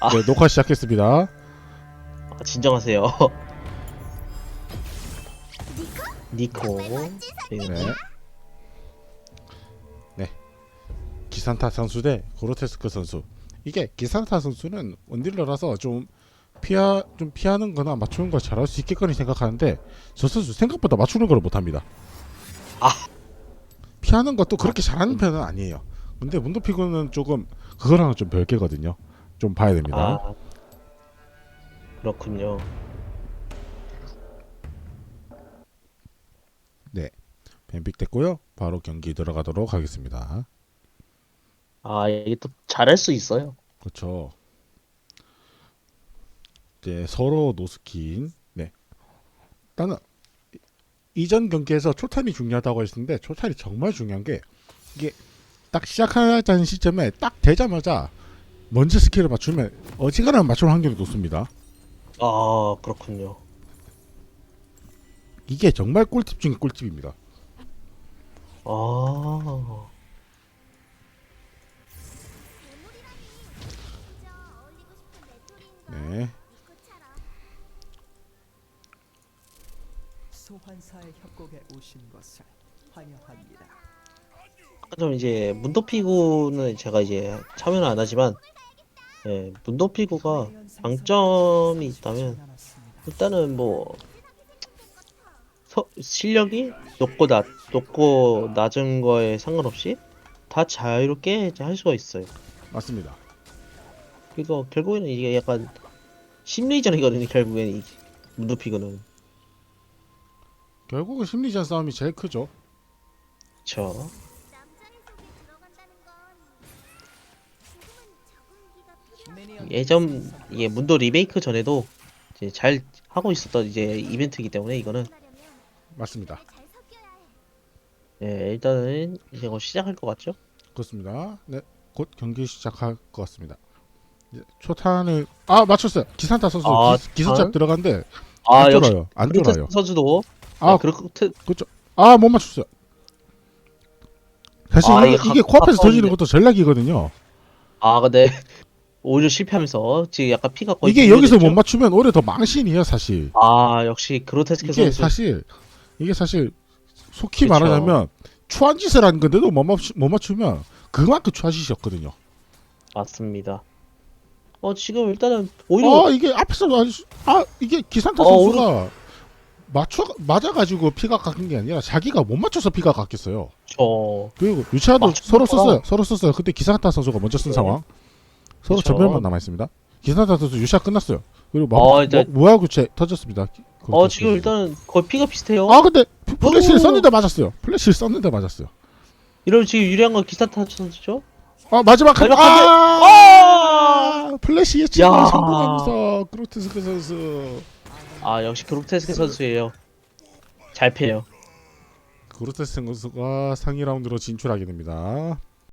아. 네, 녹화 시작했습니다. 아, 진정하세요. 니코. 네. 네. 네. 기산타 선수 대 고로테스크 선수. 이게 기산타 선수는 원딜러라서 좀 피하 좀 피하는 거나 맞추는 걸 잘할 수 있겠거니 생각하는데 저 선수 생각보다 맞추는 걸 못합니다. 아. 피하는 것도 그렇게 잘하는 편은 아니에요. 근데 문도피고는 조금 그거랑은 좀 별개거든요. 좀 봐야 됩니다. 아. 그렇군요. 뱀픽 됐고요. 바로 경기 들어가도록 하겠습니다. 아, 이게 또 잘할 수 있어요. 그렇죠. 이제 서로 노스킨. 네. 일단은 이- 이전 경기에서 초탄이 중요하다고 했는데 초탄이 정말 중요한 게 이게 딱 시작하자는 시점에 딱 되자마자 먼저 스킬을 맞추면 어지간하면 맞출 확률이 높습니다. 아, 그렇군요. 이게 정말 꿀팁 중에 꿀팁입니다. 아. 네. 소환사의 협곡에 오신 것을 환영합니다. 좀 이제 문도피구는 제가 이제 참여는 안 하지만 예, 문도피구가 장점이 있다면 일단은 뭐 서- 실력이 높고 낮 높고 낮은 거에 상관없이 다 자유롭게 할 수가 있어요. 맞습니다. 그리고 결국에는 이게 약간 심리전이거든요. 결국에는 이 문도피구는 결국은 심리전 싸움이 제일 크죠. 그쵸. 예전 이게 문도 리메이크 전에도 이제 잘 하고 있었던 이제 이벤트이기 때문에 이거는 맞습니다. 예, 일단은 이제 곧 시작할 것 같죠? 그렇습니다. 네, 곧 경기 시작할 것 같습니다. 이제 초탄을 아 맞췄어요. 기산타 선수 아, 기, 기선잡 아? 들어간데 아 안 역시 쫄아요. 안 그루테스 쫄아요. 선수도 아, 아 그렇트 아못 맞췄어요. 사실 아, 이게, 이게 가- 코앞에서 가까운데. 터지는 것도 전략이거든요. 아 근데 오히려 실패하면서 지금 약간 피가 거의 이게 여기서 못? 맞추면 오히려 더 망신이에요, 사실. 아 역시 그로테스크 이게 선수 사실 이게 사실 속히 그쵸. 말하자면 추한 짓을 한 건데도 못, 맞추, 못 맞추면 그만큼 추한 짓이었거든요. 맞습니다. 어 지금 일단은 오히려 아 이게 앞에서 아주- 아 이게 기산타 어, 선수가 맞춰 맞아가지고 피가 깎인 게 아니라 자기가 못 맞춰서 피가 깎였어요. 저 그리고 유차도 맞췄구나. 서로 썼어요. 서로 썼어요. 근데 기산타 선수가 먼저 쓴 네. 상황. 서로 그쵸. 전멸만 남아 있습니다. 기산타 선수 유차 끝났어요. 그리고 어, 뭐, 이제- 뭐, 무하구체 터졌습니다. 어 지금 일단은 거의 피가 비슷해요. 아 근데 플- 플래시를 오. 썼는데 맞았어요. 플래시를 썼는데 맞았어요. 이러면 지금 유리한 건 기사 타 선수죠? 아 마지막 한 마지막. 아 플래시 예측을 야. 성공하면서 그로테스크 선수 아 역시 그로테스크 선수예요. 잘 패요. 그로테스크 선수가 상위 라운드로 진출하게 됩니다.